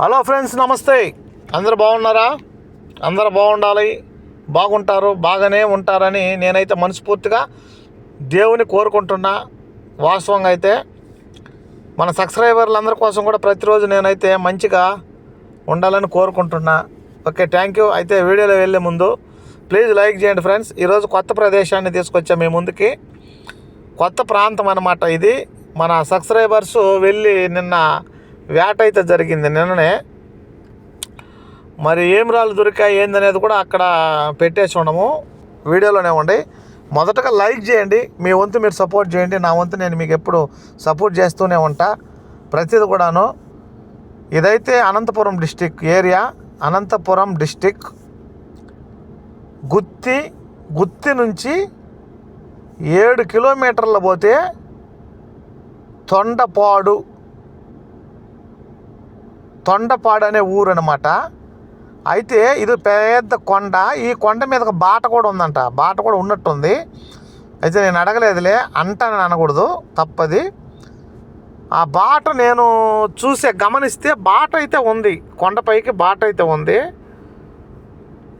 Hello friends నమస్తే. అందరు బాగున్నారా? అందరు బాగుండాలి బాగుంటారు బాగానే ఉంటారని నేనైతే మనస్ఫూర్తిగా దేవుని కోరుకుంటున్నా. వాస్తవంగా అయితే మన సబ్స్క్రైబర్లందరి కోసం కూడా ప్రతిరోజు నేనైతే మంచిగా ఉండాలని కోరుకుంటున్నా. ఓకే థ్యాంక్ యూ అయితే వీడియోలో వెళ్ళే ముందు ప్లీజ్ లైక్ చేయండి ఫ్రెండ్స్ ఈరోజు కొత్త ప్రదేశాన్ని తీసుకొచ్చా మీ ముందుకి కొత్త ప్రాంతం అనమాట ఇది. మన సబ్స్క్రైబర్స్ వెళ్ళి నిన్న వేట అయితే జరిగింది నిన్ననే. మరి ఏం రాళ్ళు దొరికాయి ఏందనేది కూడా అక్కడ పెట్టేసి ఉండము. వీడియోలోనే ఉండి. మొదటగా లైక్ చేయండి. మీ వంతు మీరు సపోర్ట్ చేయండి. నా వంతు నేను మీకు ఎప్పుడు సపోర్ట్ చేస్తూనే ఉంటా. ప్రతిది కూడాను. ఇదైతే Anantapuram district area. Anantapuram district. Gooty Gooty నుంచి ఏడు కిలోమీటర్లు పోతే తొండపాడు తొండపాడు అనే ఊరు అనమాట అయితే ఇది పెద్ద కొండ. ఈ కొండ మీద ఒక బాట కూడా ఉందంట. బాట కూడా ఉన్నట్టుంది. అయితే నేను అడగలేదులే అంటానని అనకూడదు తప్పది. ఆ బాట నేను చూసే గమనిస్తే బాట అయితే ఉంది. కొండపైకి బాట అయితే ఉంది.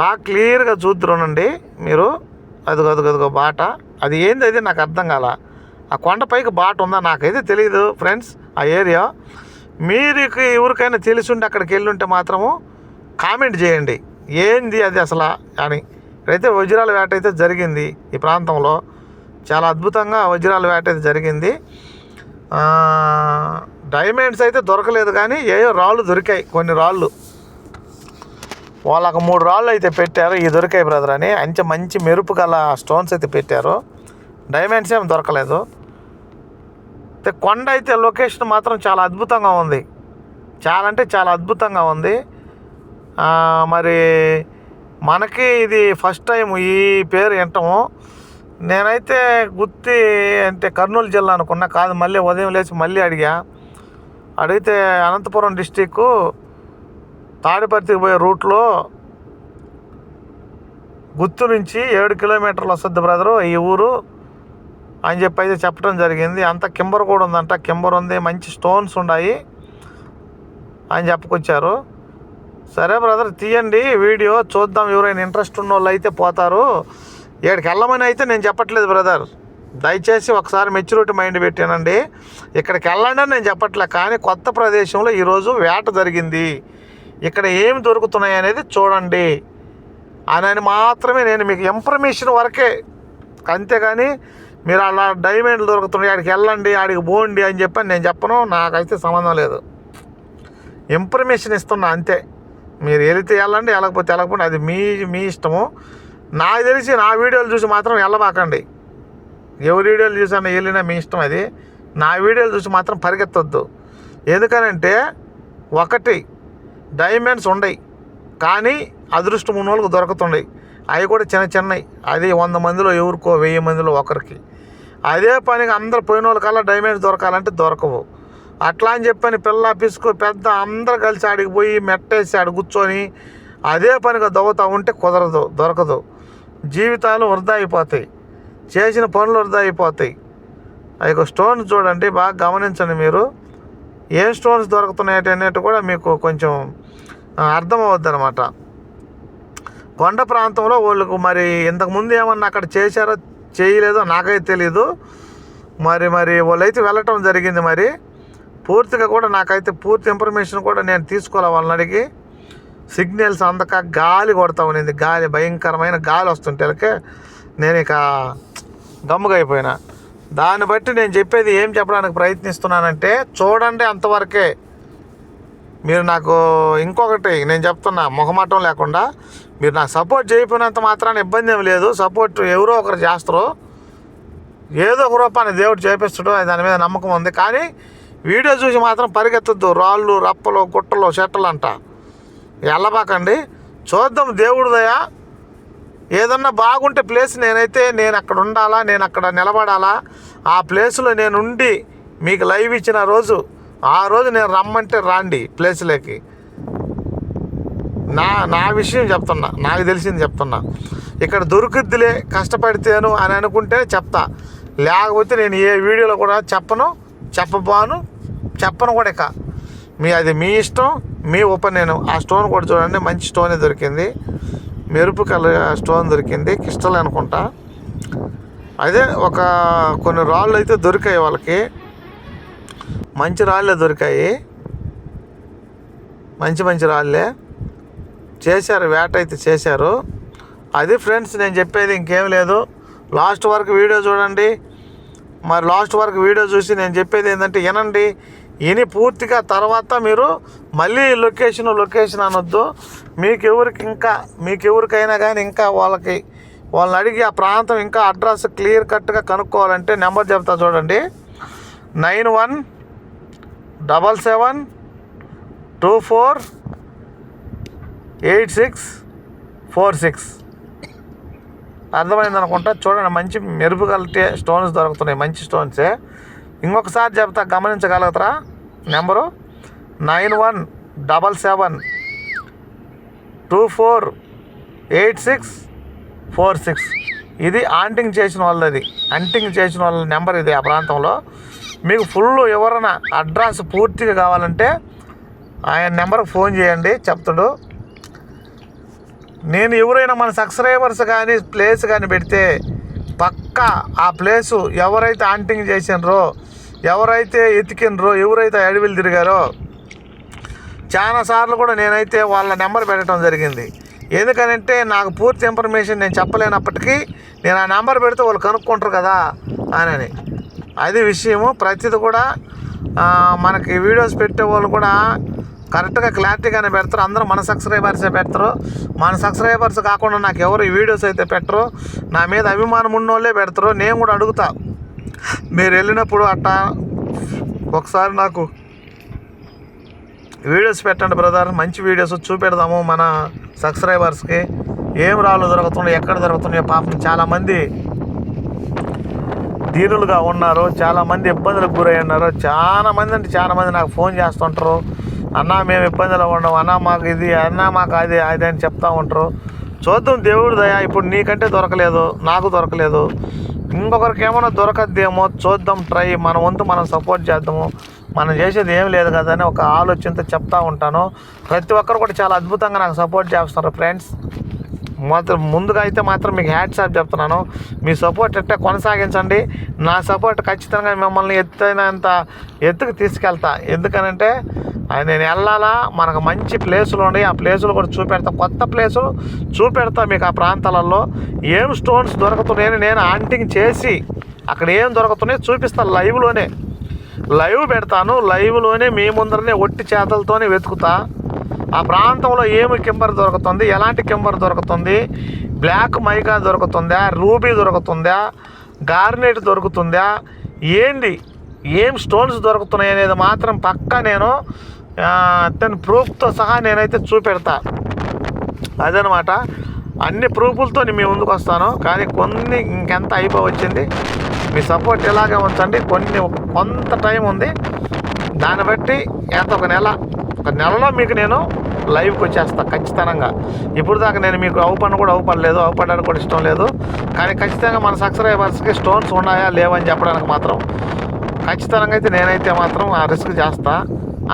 బాగా క్లియర్గా చూద్దరునండి మీరు. అదిగో అదిగో అదిగో బాట. అది ఏంది? అది నాకు అర్థం కాల. ఆ కొండపైకి బాట ఉందా? నాకైతే తెలియదు ఫ్రెండ్స్ ఆ ఏరియా. మీరు ఎవరికైనా తెలిసి ఉండి అక్కడికి వెళ్ళుంటే మాత్రము కామెంట్ చేయండి. ఏంది అది అసలు అని. అయితే వజ్రాల వేట అయితే జరిగింది ఈ ప్రాంతంలో. చాలా అద్భుతంగా వజ్రాల వేట అయితే జరిగింది. డైమండ్స్ అయితే దొరకలేదు కానీ ఏయో రాళ్ళు దొరికాయి కొన్ని రాళ్ళు. వాళ్ళకు మూడు రాళ్ళు అయితే పెట్టారు ఈ దొరికాయి బ్రదర్ అని. అంచె మంచి మెరుపు గల స్టోన్స్ అయితే పెట్టారు. డైమండ్స్ ఏం దొరకలేదు. కొండ అయితే లొకేషన్ మాత్రం చాలా అద్భుతంగా ఉంది. చాలా అంటే చాలా అద్భుతంగా ఉంది. మరి మనకి ఇది ఫస్ట్ టైం ఈ పేరు వింటాము నేనైతే గుత్తి అంటే కర్నూలు జిల్లా అనుకున్నా కాదు మళ్ళీ ఉదయం లేచి మళ్ళీ అడిగా. అడిగితే అనంతపురం డిస్టిక్ తాడిపర్తికి పోయే రూట్లో గుత్తు నుంచి ఏడు కిలోమీటర్లు వస్తుంది బ్రదరు ఈ ఊరు. అని చెప్పి అయితే చెప్పడం జరిగింది. అంత కింబర్ కూడా ఉందంట. కింబర్ ఉంది మంచి స్టోన్స్ ఉన్నాయి అని చెప్పుకొచ్చారు. సరే బ్రదర్ తీయండి వీడియో చూద్దాం ఎవరైనా ఇంట్రెస్ట్ ఉన్న వాళ్ళు అయితే పోతారు. ఇక్కడికి వెళ్ళమని అయితే నేను చెప్పట్లేదు బ్రదర్. దయచేసి ఒకసారి మెచ్యూరిటీ మైండ్ పెట్టానండి. ఇక్కడికి వెళ్ళండి అని నేను చెప్పట్లే కానీ కొత్త ప్రదేశంలో ఈరోజు వేట జరిగింది. ఇక్కడ ఏమి దొరుకుతున్నాయి అనేది చూడండి అని అని మాత్రమే నేను మీకు ఇన్ఫర్మేషన్ వరకే. అంతేగాని మీరు అలా డైమండ్లు దొరుకుతున్నాయి ఆడికి వెళ్ళండి ఆడికి పోండి అని చెప్పని నేను చెప్పను నాకైతే సంబంధం లేదు. ఇన్ఫర్మేషన్ ఇస్తున్నా అంతే. మీరు వెళితే వెళ్ళండి వెళ్ళకపోతే వెళ్ళకపోండి అది మీ మీ ఇష్టము. నాకు తెలిసి నా వీడియోలు చూసి మాత్రం వెళ్ళబాకండి. ఎవరి వీడియోలు చూసినా వెళ్ళినా మీ ఇష్టం అది. నా వీడియోలు చూసి మాత్రం పరిగెత్తొద్దు. ఎందుకనంటే ఒకటి డైమండ్స్ ఉండయి. కానీ అదృష్టం ఉన్న వాళ్ళకి దొరుకుతుండయి. అవి కూడా చిన్న చిన్నవి. అది వంద మందిలో ఎవరికో వెయ్యి మందిలో ఒకరికి. అదే పనిగా అందరు పోయిన వాళ్ళకల్లా డైమండ్స్ దొరకాలంటే దొరకవు. అట్లా అని చెప్పని పిల్ల పిసుకు పెద్ద అందరు కలిసి ఆడికి పోయి మెట్టేసి ఆడ కూర్చొని అదే పనిగా దవ్వుతూ ఉంటే కుదరదు దొరకదు. జీవితాలు వృధా అయిపోతాయి. చేసిన పనులు వృధా అయిపోతాయి. అవి స్టోన్స్ చూడండి బాగా గమనించండి మీరు. ఏ స్టోన్స్ దొరుకుతున్నాయి అనేది కూడా మీకు కొంచెం అర్థమవుద్ది అనమాట కొండ ప్రాంతంలో వాళ్ళకు మరి ఇంతకుముందు ఏమన్నా అక్కడ చేశారో చేయలేదో నాకైతే తెలీదు. మరి మరి వాళ్ళైతే వెళ్ళటం జరిగింది మరి. పూర్తిగా కూడా నాకైతే పూర్తి ఇన్ఫర్మేషన్ కూడా నేను తీసుకోవాలి వాళ్ళని అడిగి. సిగ్నల్స్ అందక గాలి కొడతా ఉన్నింది. గాలి భయంకరమైన గాలి వస్తుంటే నేను ఇక గమ్ముగా అయిపోయినా. దాన్ని బట్టి నేను చెప్పేది ఏం చెప్పడానికి ప్రయత్నిస్తున్నానంటే చూడండి అంతవరకే. మీరు నాకు ఇంకొకటి నేను చెప్తున్నా ముఖమాటం లేకుండా మీరు నాకు సపోర్ట్ చేయకపోయినంత మాత్రాన ఇబ్బంది ఏం లేదు. సపోర్ట్ ఎవరో ఒకరు చేస్తారు. ఏదో ఒక రూపాన్ని దేవుడు చేపిస్తాడు దాని మీద నమ్మకం ఉంది. కానీ వీడియో చూసి మాత్రం పరిగెత్తద్దు. రాళ్ళు రప్పలు గుట్టలు చెట్టలు అంట. వెళ్ళబాకండి చూద్దాం దేవుడు దయా. ఏదన్నా బాగుంటే ప్లేస్ నేనైతే నేను అక్కడ ఉండాలా నేను అక్కడ నిలబడాలా ఆ ప్లేస్లో నేను ఉండి మీకు లైవ్ ఇచ్చిన రోజు ఆ రోజు నేను రమ్మంటే రాండి ప్లేస్లోకి నా నా విషయం చెప్తున్నా నాకు తెలిసింది చెప్తున్నా. ఇక్కడ దొరుకుద్దిలే కష్టపడితేను అని అనుకుంటే చెప్తా. లేకపోతే నేను ఏ వీడియోలో కూడా చెప్పను చెప్పబాను చెప్పను కూడా ఇక. మీ అది మీ ఇష్టం మీ ఉపనయనం. ఆ స్టోన్ కూడా చూడండి మంచి స్టోనే దొరికింది. మెరుపు కలర్ స్టోన్ దొరికింది క్రిస్టల్ అనుకుంటా. అదే ఒక కొన్ని రాళ్ళు అయితే దొరికాయి వాళ్ళకి. మంచి రాళ్ళే దొరికాయి. మంచి మంచి రాళ్ళే. చేశారు వేట అయితే చేశారు. అది ఫ్రెండ్స్ నేను చెప్పేది ఇంకేం లేదు. లాస్ట్ వరకు వీడియో చూడండి. మరి లాస్ట్ వరకు వీడియో చూసి నేను చెప్పేది ఏంటంటే వినండి. విని పూర్తిగా తర్వాత మీరు మళ్ళీ లొకేషన్ లొకేషన్ అనొద్దు. మీకు ఎవరికి ఇంకా మీకు ఎవరికైనా కానీ ఇంకా వాళ్ళకి వాళ్ళని అడిగి ఆ ప్రాంతం ఇంకా అడ్రస్ క్లియర్ కట్గా కనుక్కోవాలంటే నెంబర్ చెప్తా చూడండి. Nine one double seven two four eight six four six. అర్థమైంది అనుకుంటా? చూడండి మంచి మెరుపు కలితే స్టోన్స్ దొరుకుతున్నాయి. మంచి స్టోన్సే ఇంకొకసారి చెప్తా గమనించగలుగుతారా? Number nine one double seven two four eight six four six. ఇది ఆంటింగ్ చేసిన వాళ్ళది. అంటింగ్ చేసిన వాళ్ళ నెంబర్ ఇది ఆ ప్రాంతంలో. మీకు ఫుల్ వివరణ అడ్రస్ పూర్తిగా కావాలంటే ఆయన నెంబర్కి ఫోన్ చేయండి చెప్తాడు. నేను ఎవరైనా మన సబ్స్క్రైబర్స్ కానీ ప్లేస్ కానీ పెడితే పక్కా ఆ ప్లేసు ఎవరైతే ఆంటింగ్ చేసినరో ఎవరైతే ఎతికినరో ఎవరైతే అడవిలు తిరిగారో చాలా సార్లు కూడా నేనైతే వాళ్ళ నెంబర్ పెట్టడం జరిగింది. ఎందుకనంటే నాకు పూర్తి ఇన్ఫర్మేషన్ నేను చెప్పలేనప్పటికీ నేను ఆ నెంబర్ పెడితే వాళ్ళు కనుక్కుంటారు కదా అని. అది విషయము. ప్రతిది కూడా మనకి వీడియోస్ పెట్టే వాళ్ళు కూడా కరెక్ట్గా క్లారిటీగానే పెడతారు. అందరూ మన సబ్స్క్రైబర్సే పెడతారు. మన సబ్స్క్రైబర్స్ కాకుండా నాకు ఎవరు ఈ వీడియోస్ అయితే పెట్టరు. నా మీద అభిమానం ఉన్నోళ్ళే పెడతారు. నేను కూడా అడుగుతా. మీరు వెళ్ళినప్పుడు అట్టా ఒకసారి నాకు వీడియోస్ పెట్టండి బ్రదర్ మంచి వీడియోస్ చూపెడదాము మన సబ్స్క్రైబర్స్కి ఏం రాళ్ళు దొరుకుతున్నాయి ఎక్కడ దొరుకుతున్నాయో పాపం చాలామంది దీనులుగా ఉన్నారు చాలామంది ఇబ్బందులకు గురై ఉన్నారు చాలా మంది అంటే చాలా మంది నాకు ఫోన్ చేస్తుంటారు. అన్న మేము ఇబ్బందులు ఉన్నాం. అన్న మాకు ఇది అన్న మాకు అది అది అని చెప్తా ఉంటారు. చూద్దాం దేవుడు దయ ఇప్పుడు నీకంటే దొరకలేదు నాకు దొరకలేదు. ఇంకొకరికి ఏమైనా దొరకద్దేమో చూద్దాం ట్రై. మన వంతు మనం సపోర్ట్ చేద్దాము. మనం చేసేది ఏం లేదు కదా అని ఒక ఆలోచనతో చెప్తా ఉంటాను. ప్రతి ఒక్కరు కూడా చాలా అద్భుతంగా నాకు సపోర్ట్ చేస్తున్నారు ఫ్రెండ్స్. మాత్రం ముందుగా అయితే మాత్రం మీకు హ్యాట్స్ ఆఫ్ చెప్తున్నాను. మీ సపోర్ట్ ఎట్లా కొనసాగించండి. నా సపోర్ట్ ఖచ్చితంగా మిమ్మల్ని ఎత్తైనంత ఎత్తుకు తీసుకెళ్తా. ఎందుకనంటే నేను వెళ్ళాలా మనకు మంచి ప్లేసులు ఉన్నాయి. ఆ ప్లేసులు కూడా చూపెడతా. కొత్త ప్లేసులు చూపెడతా మీకు ఆ ప్రాంతాలలో. ఏం స్టోన్స్ దొరుకుతున్నాయని నేను ఆంటింగ్ చేసి అక్కడ ఏం దొరుకుతున్నాయో చూపిస్తాను లైవ్లోనే లైవ్ పెడతాను. లైవ్లోనే మీ ముందరనే ఒట్టి చేతలతోనే వెతుకుతా. ఆ ప్రాంతంలో ఏమి కింబర్ దొరుకుతుంది? ఎలాంటి కింబర్ దొరుకుతుంది? బ్లాక్ మైకా దొరుకుతుందా? రూబీ దొరుకుతుందా? గార్నెట్ దొరుకుతుందా? ఏంది? ఏం స్టోన్స్ దొరుకుతున్నాయి అనేది మాత్రం పక్కా నేను తన ప్రూఫ్తో సహా నేనైతే చూపెడతా. అదనమాట. అన్ని ప్రూఫ్లతో మీ ముందుకు వస్తాను. కానీ కొన్ని ఇంకెంత అయిపోవచ్చింది మీ సపోర్ట్ ఇలాగే ఉంచండి కొన్ని కొంత టైం ఉంది. దాన్ని బట్టి ఎంత ఒక నెల ఒక నెలలో మీకు నేను లైవ్కి వచ్చేస్తా ఖచ్చితంగా. ఇప్పుడు దాకా నేను మీకు అవుపడిన కూడా అవుపడలేదు అవుపడడానికి కూడా ఇష్టం లేదు. కానీ ఖచ్చితంగా మన సబ్స్క్రైబర్స్కి స్టోన్స్ ఉన్నాయా లేవని చెప్పడానికి మాత్రం ఖచ్చితంగా అయితే నేనైతే మాత్రం ఆ రిస్క్ చేస్తా.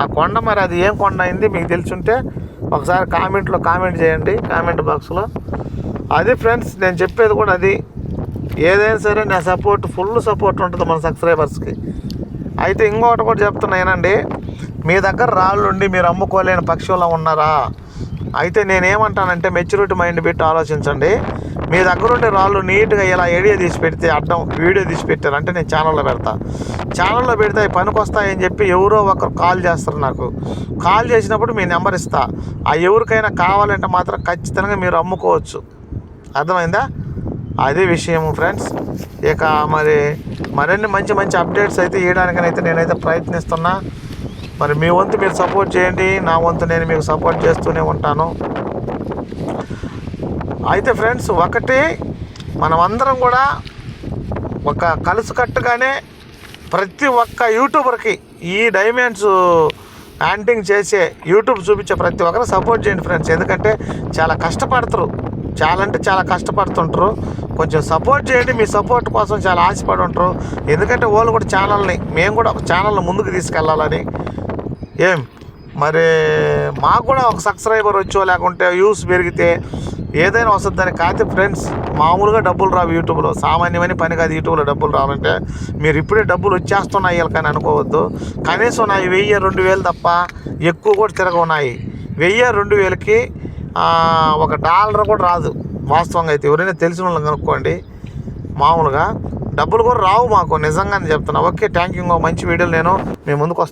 ఆ కొండ మరి అది ఏం కొండ అయింది మీకు తెలుసుంటే ఒకసారి కామెంట్లో కామెంట్ చేయండి కామెంట్ బాక్స్లో. అది ఫ్రెండ్స్ నేను చెప్పేది కూడా అది. ఏదైనా సరే నా సపోర్ట్ ఫుల్ సపోర్ట్ ఉంటుంది మన సబ్స్క్రైబర్స్కి అయితే ఇంకొకటి కూడా చెప్తున్నా ఏనండి? మీ దగ్గర రాళ్ళుండి మీరు అమ్ముకోలేని పక్షుల్లో ఉన్నారా? అయితే నేనేమంటానంటే మెచ్యూరిటీ మైండ్ పెట్టి ఆలోచించండి. మీ దగ్గర ఉండే రాళ్ళు నీట్గా ఇలా ఏడియో తీసి పెడితే అడ్డం వీడియో తీసి పెట్టారు అంటే నేను ఛానల్లో పెడతా. ఛానల్లో పెడితే అవి పనికి వస్తాయని చెప్పి ఎవరో ఒకరు కాల్ చేస్తారు నాకు. కాల్ చేసినప్పుడు మీ నెంబర్ ఇస్తా. ఆ ఎవరికైనా కావాలంటే మాత్రం ఖచ్చితంగా మీరు అమ్ముకోవచ్చు. అర్థమైందా? అదే విషయం ఫ్రెండ్స్ ఇక మరి మరిన్ని మంచి మంచి అప్డేట్స్ అయితే ఇవ్వడానికనైతే నేనైతే ప్రయత్నిస్తున్నా. మరి మీ వంతు మీరు సపోర్ట్ చేయండి. నా వంతు నేను మీకు సపోర్ట్ చేస్తూనే ఉంటాను. అయితే ఫ్రెండ్స్ ఒకటి మనం అందరం కూడా ఒక కలుసుకట్టుగానే ప్రతి ఒక్క యూట్యూబర్కి ఈ డైమండ్స్ యాంటింగ్ చేసే యూట్యూబ్ చూపించే ప్రతి ఒక్కరు సపోర్ట్ చేయండి ఫ్రెండ్స్ ఎందుకంటే చాలా కష్టపడతారు. చాలా అంటే చాలా కష్టపడుతుంటారు. కొంచెం సపోర్ట్ చేయండి. మీ సపోర్ట్ కోసం చాలా ఆశపడి ఉంటారు ఎందుకంటే వాళ్ళు కూడా ఛానల్ని మేము కూడా ఒక ఛానల్ని ముందుకు తీసుకెళ్ళాలని ఏం? మరి మాకు కూడా ఒక సబ్స్క్రైబర్ వచ్చో లేకుంటే వ్యూస్ పెరిగితే ఏదైనా వస్తుందని కాదు కాకపోతే ఫ్రెండ్స్ మామూలుగా డబ్బులు రావు యూట్యూబ్లో. సామాన్యమైన పని కాదు యూట్యూబ్లో డబ్బులు రావాలంటే మీరు ఇప్పుడే డబ్బులు వచ్చేస్తున్నాయి కానీ అనుకోవద్దు. కనీసం నా వెయ్యి రెండు వేలు తప్ప ఎక్కువ కూడా తిరగవున్నాయి వెయ్యి రెండు వేలకి ఒక డాలర్ కూడా రాదు. వాస్తవంగా అయితే ఎవరైనా తెలిసిన వాళ్ళని కనుక్కోండి. మామూలుగా డబ్బులు కూడా రావు మాకు. నిజంగానే చెప్తున్నా. ఓకే థ్యాంక్ యూ మంచి వీడియోలు నేను మీ ముందుకు వస్తాను